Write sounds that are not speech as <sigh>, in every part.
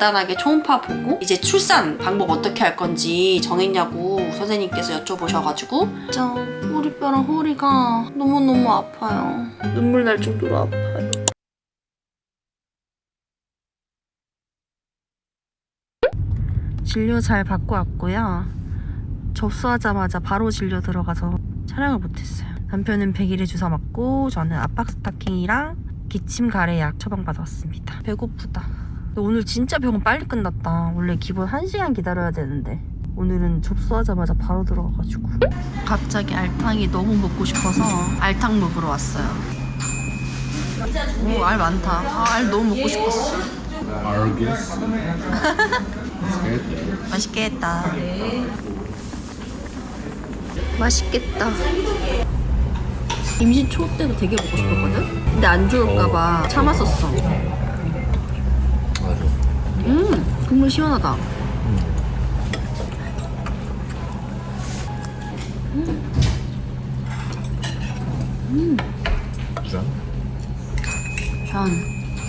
간단하게 초음파 보고 이제 출산 방법 어떻게 할 건지 정했냐고 선생님께서 여쭤보셔가지고 진짜 허리뼈랑 허리가 너무너무 아파요. 눈물 날 정도로 아파요. 진료 잘 받고 왔고요. 접수하자마자 바로 진료 들어가서 촬영을 못했어요. 남편은 100일에 주사 맞고 저는 압박 스타킹이랑 기침 가래 약 처방받았습니다. 배고프다. 오늘 진짜 병원 빨리 끝났다. 원래 기본 1시간 기다려야 되는데 오늘은 접수하자마자 바로 들어가가지고 갑자기 알탕이 너무 먹고 싶어서 알탕 먹으러 왔어요. 오, 알 많다. 아, 알 너무 먹고 싶었어. 맛있겠다. 맛있겠다. 임신 초 때도 되게 먹고 싶었거든? 근데 안 좋을까봐 참았었어. 음, 국물 시원하다. 짠.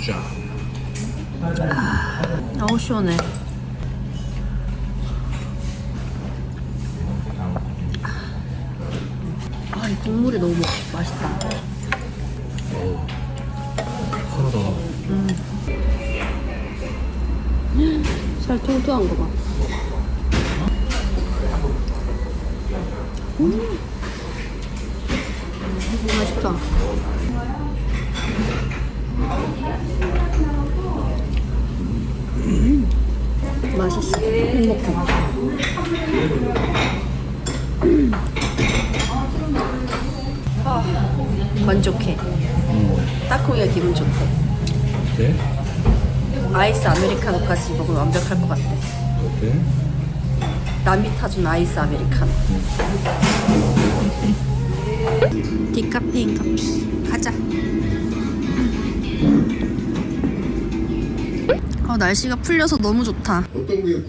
전. 짠. 아우, 시원해. 아, 이 국물이 너무 먹- 맛있다. 어 살 통통한 거 봐. 음. 맛있다. 음. 맛있어. 행복해. 음. 아, 만족해. 딱콩이가 기분 좋대. 어때? 아이스 아메리카노까지 먹으면 완벽할 것 같아. 어때? 남이 타준 아이스 아메리카노. <laughs> 디카페인 커피. 가자. 어, 날씨가 풀려서 너무 좋다. 어떤 게?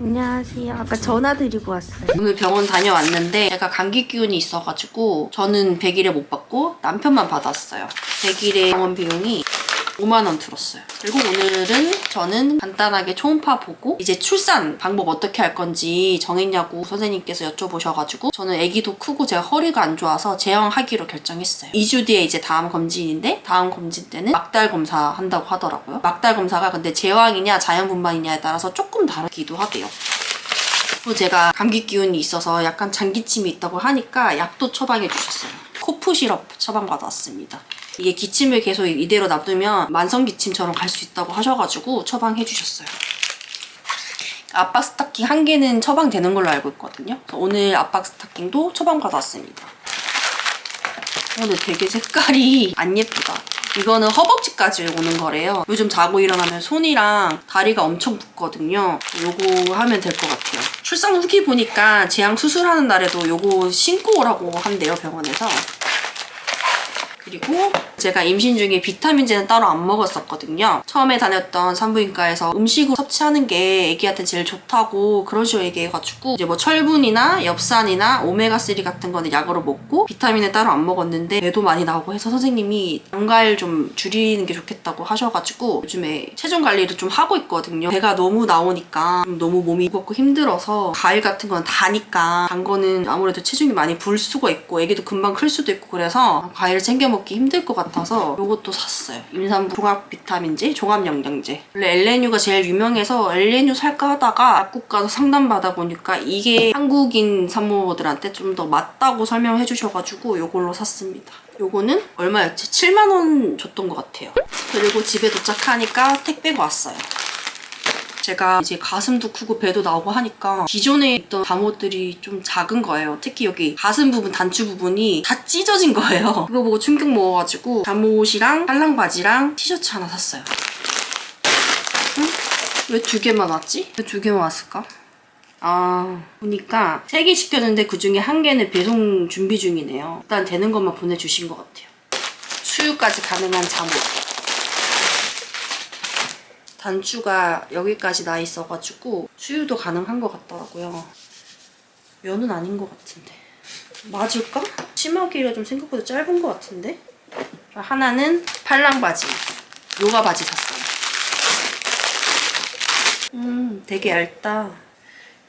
안녕하세요. 아까 전화 드리고 왔어요. 오늘 병원 다녀왔는데 제가 감기 기운이 있어가지고 저는 100일에 못 받고 남편만 받았어요. 100일에 병원 비용이 5만 원 들었어요. 그리고 오늘은 저는 간단하게 초음파 보고 이제 출산 방법 어떻게 할 건지 정했냐고 선생님께서 여쭤보셔가지고 저는 아기도 크고 제가 허리가 안 좋아서 제왕하기로 결정했어요. 2주 뒤에 이제 다음 검진인데 다음 검진 때는 막달 검사 한다고 하더라고요. 막달 검사가 근데 제왕이냐 자연분만이냐에 따라서 조금 다르기도 하대요. 그리고 제가 감기 기운이 있어서 약간 장기침이 있다고 하니까 약도 처방해 주셨어요. 코프 시럽 처방받았습니다. 이게 기침을 계속 이대로 놔두면 만성 기침처럼 갈 수 있다고 하셔가지고 처방해 주셨어요. 압박 스타킹 한 개는 처방되는 걸로 알고 있거든요. 오늘 압박 스타킹도 처방받았습니다. 어, 근데 되게 색깔이 안 예쁘다. 이거는 허벅지까지 오는 거래요. 요즘 자고 일어나면 손이랑 다리가 엄청 붓거든요. 요거 하면 될 것 같아요. 출산 후기 보니까 제왕 수술하는 날에도 요거 신고 오라고 한대요, 병원에서. 그리고 제가 임신 중에 비타민제는 따로 안 먹었었거든요. 처음에 다녔던 산부인과에서 음식을 섭취하는 게 애기한테 제일 좋다고 그런 식으로 얘기해가지고 이제 뭐 철분이나 엽산이나 오메가3 같은 거는 약으로 먹고 비타민은 따로 안 먹었는데 배도 많이 나오고 해서 선생님이 단가를 좀 줄이는 게 좋겠다고 하셔가지고 요즘에 체중 관리를 좀 하고 있거든요. 배가 너무 나오니까 좀 너무 몸이 무겁고 힘들어서 과일 같은 건 다니까 단 거는 아무래도 체중이 많이 불 수가 있고 애기도 금방 클 수도 있고 그래서 과일을 챙겨 먹기 힘들 것 같아 서 이것도 샀어요. 임산부 종합 비타민제, 종합 영양제. 원래 엘레뉴가 제일 유명해서 엘레뉴 살까 하다가 약국 가서 상담 받아 보니까 이게 한국인 산모들한테 좀 더 맞다고 설명해 주셔가지고 이걸로 샀습니다. 요거는 얼마였지? 7만 원 줬던 것 같아요. 그리고 집에 도착하니까 택배가 왔어요. 제가 이제 가슴도 크고 배도 나오고 하니까 기존에 있던 잠옷들이 좀 작은 거예요. 특히 여기 가슴 부분, 단추 부분이 다 찢어진 거예요. <laughs> 그거 보고 충격 먹어가지고 잠옷이랑 빨랑 바지랑 티셔츠 하나 샀어요. 응? 왜 두 개만 왔지? 왜 두 개만 왔을까? 아, 보니까 세 개 시켰는데 그 중에 한 개는 배송 준비 중이네요. 일단 되는 것만 보내주신 것 같아요. 수유까지 가능한 잠옷. 단추가 여기까지 나 있어가지고 수유도 가능한 것 같더라고요. 면은 아닌 것 같은데. 맞을까? 치마 길이가 좀 생각보다 짧은 것 같은데? 하나는 팔랑 바지. 요가 바지 샀어요. 음, 되게 얇다.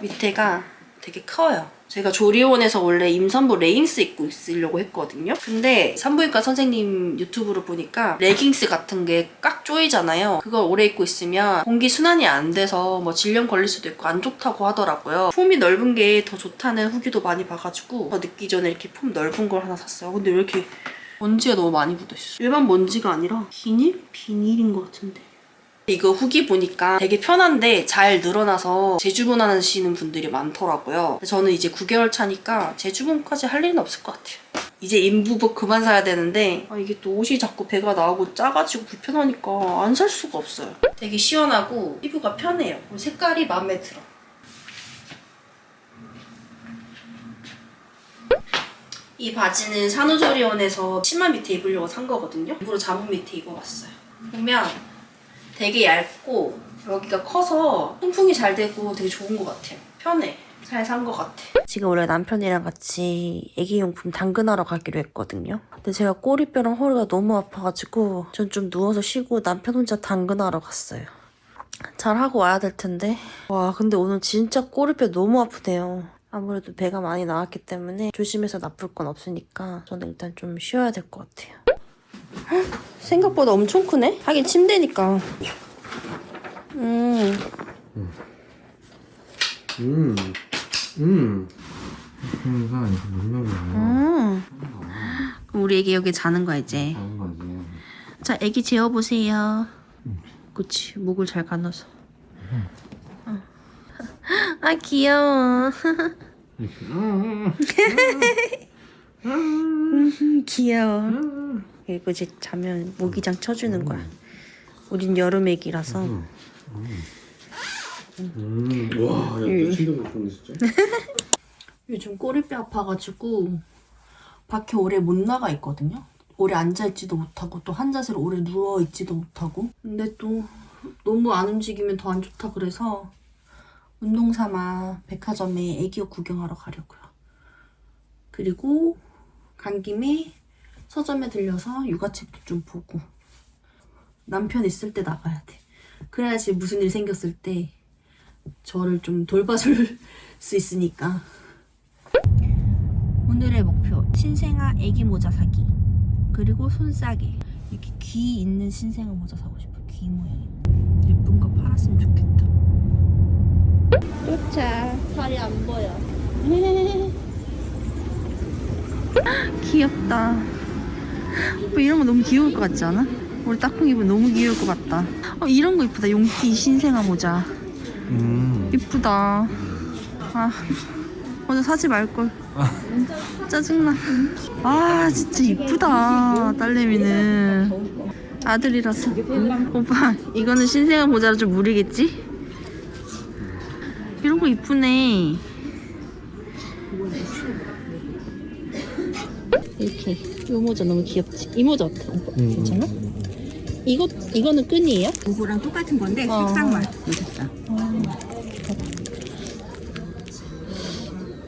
밑에가 되게 커요. 제가 조리원에서 원래 임산부 레깅스 입고 있으려고 했거든요. 근데 산부인과 선생님 유튜브를 보니까 레깅스 같은 게 깍 조이잖아요. 그걸 오래 입고 있으면 공기 순환이 안 돼서 뭐 질염 걸릴 수도 있고 안 좋다고 하더라고요. 폼이 넓은 게 더 좋다는 후기도 많이 봐가지고 더 늦기 전에 이렇게 폼 넓은 걸 하나 샀어요. 근데 왜 이렇게 먼지가 너무 많이 묻어있어. 일반 먼지가 아니라 비닐? 비닐인 것 같은데. 이거 후기 보니까 되게 편한데 잘 늘어나서 재주문하시는 분들이 많더라고요. 저는 이제 9개월 차니까 재주문까지 할 일은 없을 것 같아요. 이제 인부복 그만 사야 되는데 아, 이게 또 옷이 자꾸 배가 나오고 작아지고 불편하니까 안 살 수가 없어요. 되게 시원하고 피부가 편해요. 색깔이 마음에 들어. 이 바지는 산후조리원에서 치마 밑에 입으려고 산 거거든요. 일부러 잠옷 밑에 입어봤어요. 보면 되게 얇고 여기가 커서 통풍이 잘 되고 되게 좋은 것 같아요. 편해. 잘 산 것 같아. 지금 원래 남편이랑 같이 애기용품 당근하러 가기로 했거든요. 근데 제가 꼬리뼈랑 허리가 너무 아파가지고 전 좀 누워서 쉬고 남편 혼자 당근하러 갔어요. 잘 하고 와야 될 텐데. 와, 근데 오늘 진짜 꼬리뼈 너무 아프네요. 아무래도 배가 많이 나왔기 때문에 조심해서 나쁠 건 없으니까 저는 일단 좀 쉬어야 될 것 같아요. 생각보다 엄청 크네? 하긴 침대니까. 음. 음. 음. 그러니까 명이야? 음. 그럼 우리 애기 여기 자는 거야 이제. 자, 애기 재워 보세요. 그치, 목을 잘 가눠서. 어. 아, 귀여워. 음. <laughs> 음, 귀여워. 그리고 이제 자면 모기장 쳐주는 거야. 우린 여름 애기라서. 음. 와, 야, 진짜. <laughs> 요즘 꼬리뼈 아파가지고 밖에 오래 못 나가 있거든요. 오래 앉아 있지도 못하고 또 한 자세로 오래 누워 있지도 못하고. 근데 또 너무 안 움직이면 더 안 좋다 그래서 운동 삼아 백화점에 애기옷 구경하러 가려고요. 그리고 간 김에 서점에 들려서 육아책도 좀 보고 남편 있을 때 나가야 돼. 그래야지 무슨 일 생겼을 때 저를 좀 돌봐줄 <laughs> 수 있으니까. 오늘의 목표 신생아 애기 모자 사기. 그리고 손 싸게 이렇게 귀 있는 신생아 모자 사고 싶어 귀 모양 예쁜 거 팔았으면 좋겠다. 쫓아 살이 안 보여 <laughs> <laughs> 귀엽다 오빠 이런 거 너무 귀여울 것 같지 않아? 우리 딱콩 입으면 너무 귀여울 것 같다 어 이런 거 이쁘다 용띠 신생아 모자 음. 이쁘다 아 먼저 사지 말걸 짜증나. 아 진짜 이쁘다 딸내미는 아들이라서. 오빠 이거는 신생아 모자라 좀 무리겠지? 이런 거 이쁘네. 이렇게 이 모자 너무 귀엽지? 이 모자 어때? 음, 괜찮아? 이거 이거는 끈이에요? 그거랑 똑같은 건데 어. 색상만 다르다.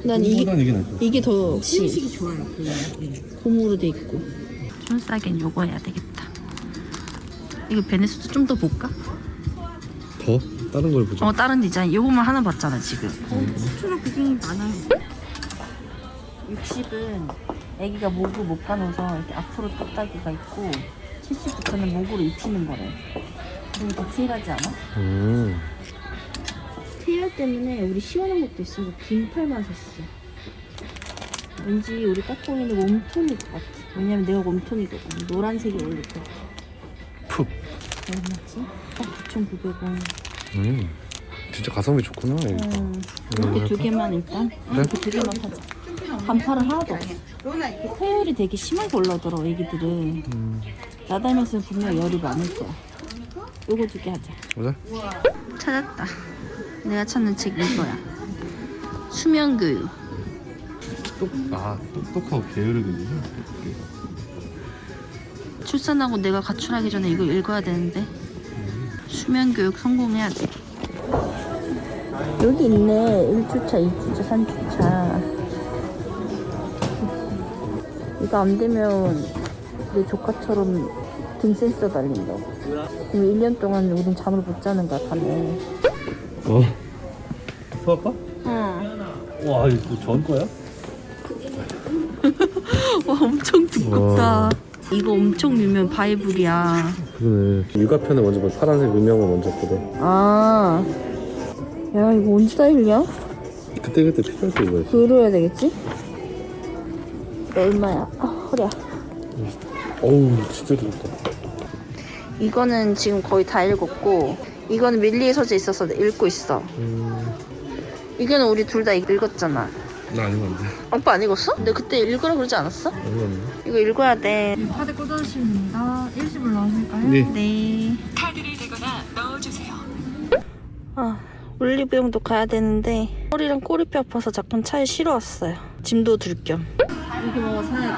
난 이게 이보단 이게. 이게 더 시음식이 좋아요. 그. 고무로 돼 있고 손 싸겐 요거 해야 되겠다 이거 베네스도 좀 더 볼까? 더 다른 걸 보자. 어 다른 디자인 요거만 하나 봤잖아 지금 수로 구경이 많아요. 60은 애기가 목을 못 가눠서 이렇게 앞으로 뚝딱이가 있고 70부터는 목으로 입히는 거래 너무 디테일하지 않아? 음. 테일 때문에 우리 시원한 것도 있어서 긴 팔만 샀어 왠지 우리 까꿍이는 웜톤일 것 같아 왜냐면 내가 웜톤이거든 노란색이 어울릴 것 같아 푹. 얼마지? 딱 9,900원 음. 진짜 가성비 좋구나. 이거. 음, 이거 이렇게 두? 개만 일단 그래? 이렇게 두 개만 사자 반팔은 하나도 없어 폐열이 되게 심하게 올라오더라고 애기들은. 음. 나다면서 분명 열이 많을 거야. 요거 두 개 하자. 보자. 찾았다. 내가 찾는 책 이거야. 수면교육. 똑, 아, 똑똑하고 게으르게 되죠? 출산하고 내가 가출하기 전에 이거 읽어야 되는데. 수면교육 성공해야 돼. 여기 있네. 1주차 2주차 3주차 이거 안 되면 내 조카처럼 등 센서 달린다고 그럼 1년 동안 우린 잠을 못 자는 거야 밤에 어. 수학과? 응. 와 이거 전 거야? <laughs> 와 엄청 두껍다. 이거 엄청 유명 바이블이야. 그러네. 육아편에 먼저 뭐 파란색 음영을 먼저 보래. 아. 야 이거 언제 다 읽냐? 그때 그때 필요할 때 입어야지. 그려야 되겠지? 얼마야? 아 허리야. 어우 진짜 두껍다. 이거는 지금 거의 다 읽었고 이거는 밀리에 서재 있어서 읽고 있어. 음, 이거는 우리 둘 다 읽었잖아. 나 아닌 건데. 오빠 안 읽었어? 근데 그때 읽으라 그러지 않았어? 아닌 건데. 이거 읽어야 돼. 카드 꽂아주시면 됩니다. 일시불 넣으실까요? 네. 네. 카드를 대거나 넣어주세요. 아 올리브영도 가야 되는데 허리랑 꼬리뼈 아파서 잠깐 차에 실어 왔어요. 짐도 들 겸. 이거 뭐 사야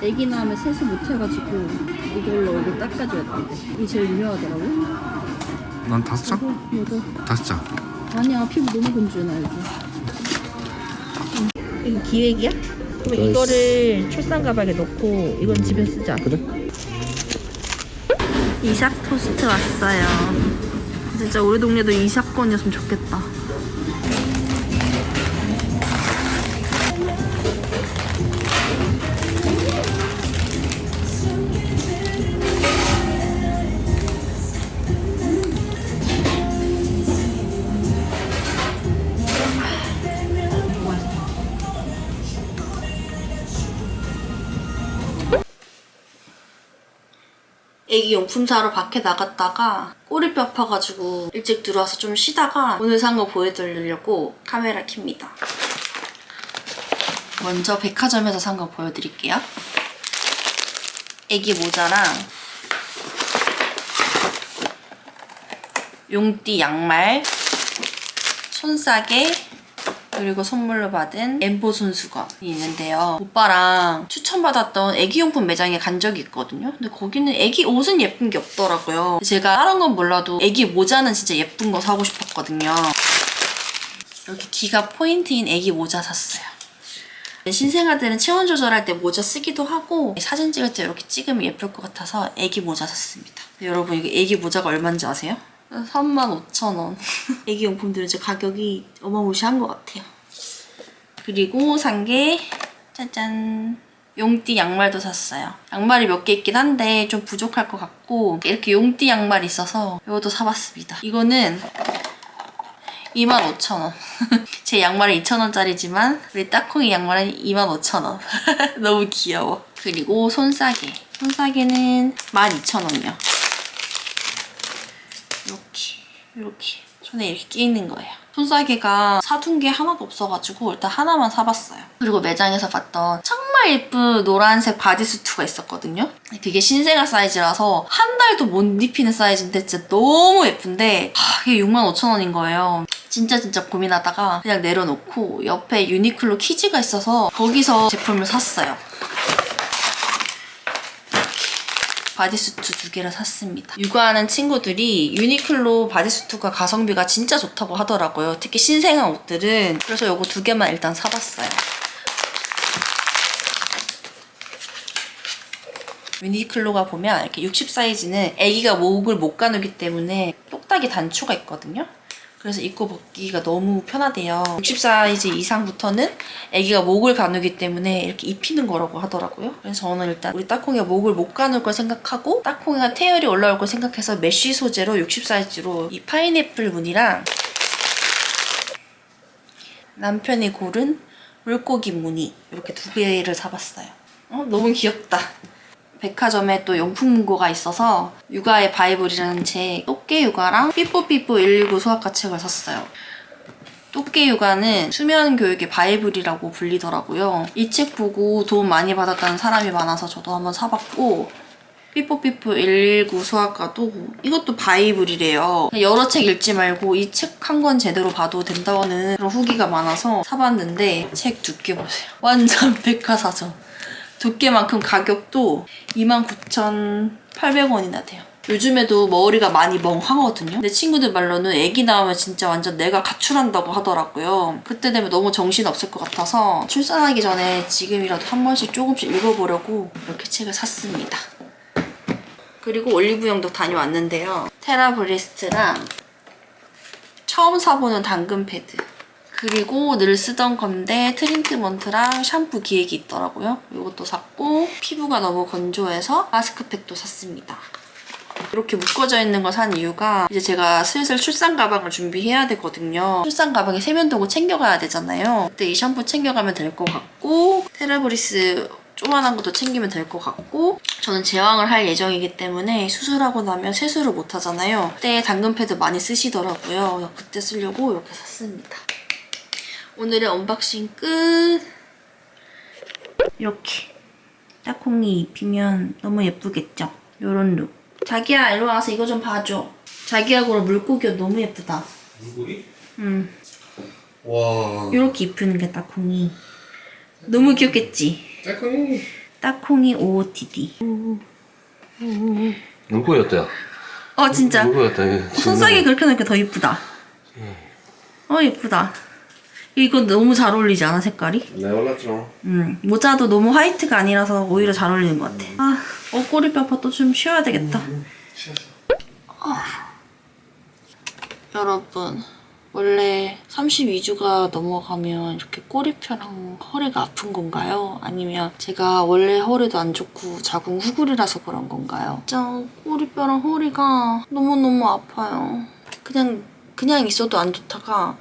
돼. 애기 낳으면 세수 못 해가지고 이걸로 얼굴 닦아줘야 돼. 이게 제일 유명하더라고. 난 다섯 장? 이거 다섯 장. 아니야 피부 너무 건조해 알지? 이거 기획이야? 그럼. 이거를 출산 가방에 넣고 이건 집에 쓰자. 그래? 이삭 토스트 왔어요. 진짜 우리 동네도 이 사건이었으면 좋겠다. 애기 용품 사러 밖에 나갔다가 꼬리뼈 아파가지고 일찍 들어와서 좀 쉬다가 오늘 산 거 보여드리려고 카메라 킵니다. 먼저 백화점에서 산 거 보여드릴게요. 애기 모자랑 용띠 양말, 손싸개, 그리고 선물로 받은 엠보 손수건이 있는데요. 오빠랑 추천받았던 애기용품 매장에 간 적이 있거든요. 근데 거기는 애기 옷은 예쁜 게 없더라고요. 제가 다른 건 몰라도 애기 모자는 진짜 예쁜 거 사고 싶었거든요. 이렇게 귀가 포인트인 애기 모자 샀어요. 신생아들은 체온 조절할 때 모자 쓰기도 하고 사진 찍을 때 이렇게 찍으면 예쁠 것 같아서 애기 모자 샀습니다. 여러분 이게 애기 모자가 얼마인지 아세요? 35,000원. 애기 용품들은 진짜 가격이 어마무시한 것 같아요. 그리고 산 게 짜잔 용띠 양말도 샀어요. 양말이 몇 개 있긴 한데 좀 부족할 것 같고 이렇게 용띠 양말이 있어서 이것도 사봤습니다. 이거는 25,000원. <laughs> 제 양말은 2,000원짜리지만 우리 딱콩이 양말은 25,000원. <laughs> 너무 귀여워. 그리고 손싸개. 손싸개는 12,000원이요. 이렇게 이렇게 손에 이렇게 끼 있는 거예요. 손싸개가 사둔 게 하나도 없어가지고 일단 하나만 사봤어요. 그리고 매장에서 봤던 정말 예쁜 노란색 바디수트가 있었거든요. 그게 신생아 사이즈라서 한 달도 못 입히는 사이즈인데 진짜 너무 예쁜데 하, 이게 65,000원인 거예요. 진짜 진짜 고민하다가 그냥 내려놓고 옆에 유니클로 키즈가 있어서 거기서 제품을 샀어요. 바디수트 두 개를 샀습니다. 육아하는 친구들이 유니클로 바디수트가 가성비가 진짜 좋다고 하더라고요. 특히 신생아 옷들은. 그래서 이거 두 개만 일단 사봤어요. 유니클로가 보면 이렇게 60 사이즈는 아기가 목을 못 가누기 때문에 똑딱이 단추가 있거든요. 그래서 입고 벗기가 너무 편하대요. 60 사이즈 이상부터는 아기가 목을 가누기 때문에 이렇게 입히는 거라고 하더라고요. 그래서 저는 일단 우리 따콩이가 목을 못 가눌 걸 생각하고 따콩이가 태열이 올라올 걸 생각해서 메쉬 소재로 60 사이즈로 이 파인애플 무늬랑 남편이 고른 물고기 무늬 이렇게 두 개를 사봤어요. 어, 너무 귀엽다. 백화점에 또 용품 문고가 있어서 육아의 바이블이라는 책 똑개 육아랑 삐뽀삐뽀 119 수학과 책을 샀어요. 똑개 육아는 수면 교육의 바이블이라고 불리더라고요. 이 책 보고 도움 많이 받았다는 사람이 많아서 저도 한번 사봤고 삐뽀삐뽀 119 수학과도 이것도 바이블이래요. 여러 책 읽지 말고 이 책 한 권 제대로 봐도 된다는 그런 후기가 많아서 사봤는데 책 두께 보세요. 완전 <laughs> 백화사전. 두께만큼 가격도 29,800원이나 돼요. 요즘에도 머리가 많이 멍하거든요. 내 친구들 말로는 애기 낳으면 진짜 완전 내가 가출한다고 하더라고요. 그때 되면 너무 정신 없을 것 같아서 출산하기 전에 지금이라도 한 번씩 조금씩 읽어보려고 이렇게 책을 샀습니다. 그리고 올리브영도 다녀왔는데요. 테라브리스트랑 처음 사보는 당근 패드. 그리고 늘 쓰던 건데 트리트먼트랑 샴푸 기획이 있더라고요. 이것도 샀고 피부가 너무 건조해서 마스크팩도 샀습니다. 이렇게 묶어져 있는 거산 이유가 이제 제가 슬슬 출산 가방을 준비해야 되거든요. 출산 가방에 세면도구 챙겨가야 되잖아요. 그때 이 샴푸 챙겨가면 될 것 같고 테라브리스 조그만한 것도 챙기면 될 것 같고 저는 제왕을 할 예정이기 때문에 수술하고 나면 세수를 못 하잖아요. 그때 당근 패드 많이 쓰시더라고요. 그때 쓰려고 이렇게 샀습니다. 오늘의 언박싱 끝. 이렇게 딱콩이 입히면 너무 예쁘겠죠? 요런 룩. 자기야 일로 와서 이거 좀 봐줘. 자기하고 물고기 옷 너무 예쁘다. 물고기? 음, 와. 요렇게 입히는 게 딱콩이. 너무 귀엽겠지? 짤콩이. 딱콩이 OOTD. 물고기였다. 어 진짜 물고기였다. 손싸기 그렇게 하니까 더 이쁘다. 어 예쁘다. 이거 너무 잘 어울리지 않아 색깔이? 네 올랐죠. 음 모자도 너무 화이트가 아니라서 오히려 잘 어울리는 것 같아. 아 어꼬리 뼈 아파 또좀 쉬어야 되겠다. 아. 여러분 원래 32주가 넘어가면 이렇게 꼬리뼈랑 허리가 아픈 건가요? 아니면 제가 원래 허리도 안 좋고 자궁 후굴이라서 그런 건가요? 진짜 꼬리뼈랑 허리가 너무너무 아파요. 그냥 그냥 있어도 안 좋다가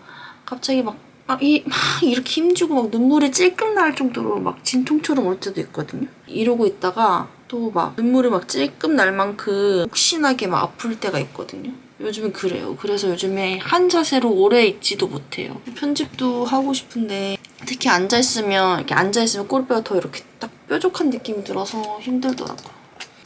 갑자기 막, 막, 이, 막 이렇게 힘주고 막 눈물이 찔끔 날 정도로 막 진통처럼 올 때도 있거든요. 이러고 있다가 또 막 눈물이 막 찔끔 날 만큼 혹시나게 막 아플 때가 있거든요. 요즘은 그래요. 그래서 요즘에 한 자세로 오래 있지도 못해요. 편집도 하고 싶은데 특히 앉아있으면 이렇게 앉아있으면 꼬리뼈가 더 이렇게 딱 뾰족한 느낌이 들어서 힘들더라고요.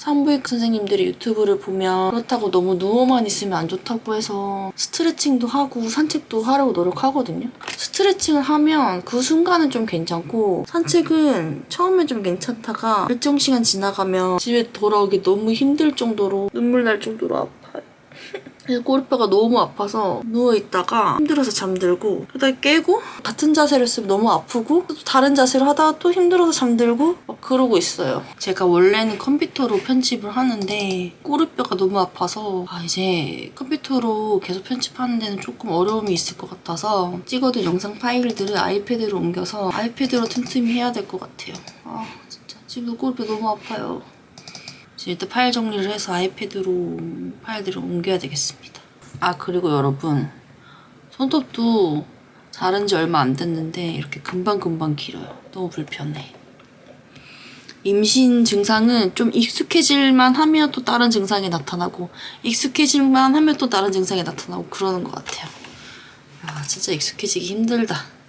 산부인과 선생님들이 유튜브를 보면 그렇다고 너무 누워만 있으면 안 좋다고 해서 스트레칭도 하고 산책도 하려고 노력하거든요. 스트레칭을 하면 그 순간은 좀 괜찮고 산책은 처음엔 좀 괜찮다가 일정 시간 지나가면 집에 돌아오기 너무 힘들 정도로 눈물 날 정도로 아파요. 그래서 꼬리뼈가 너무 아파서 누워있다가 힘들어서 잠들고 그러다 깨고 같은 자세를 쓰면 너무 아프고 또 다른 자세를 하다가 또 힘들어서 잠들고 막 그러고 있어요. 제가 원래는 컴퓨터로 편집을 하는데 꼬리뼈가 너무 아파서 아 이제 컴퓨터로 계속 편집하는 데는 조금 어려움이 있을 것 같아서 찍어둔 영상 파일들을 아이패드로 옮겨서 아이패드로 틈틈이 해야 될 것 같아요. 아 진짜 지금도 꼬리뼈 너무 아파요. 일단 파일 정리를 해서 아이패드로 파일들을 옮겨야 되겠습니다. 아 그리고 여러분 손톱도 자른 지 얼마 안 됐는데 이렇게 금방금방 길어요. 너무 불편해. 임신 증상은 좀 익숙해질만 하면 또 다른 증상이 나타나고 익숙해질만 하면 또 다른 증상이 나타나고 그러는 것 같아요. 아 진짜 익숙해지기 힘들다.